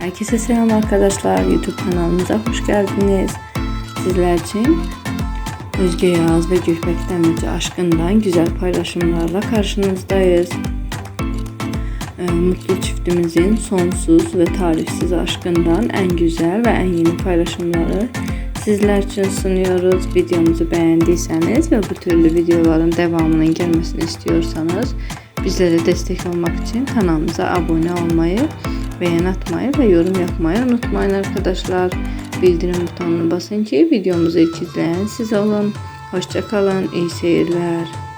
Herkese selam arkadaşlar. YouTube kanalımıza hoş geldiniz. Sizler için Özge Yağız ve Gülpek Demirci aşkından güzel paylaşımlarla karşınızdayız. Ee, Mutlu çiftimizin sonsuz ve tarifsiz aşkından en güzel ve en yeni paylaşımları sizler için sunuyoruz. Videomuzu beğendiyseniz ve bu türlü videoların devamının gelmesini istiyorsanız bizlere destek olmak için kanalımıza abone olmayı, beğen atmayı ve yorum yapmayı unutmayın arkadaşlar. Bildirim butonuna basın ki videomuzu ilk izleyen siz olun. Hoşçakalın, iyi seyirler.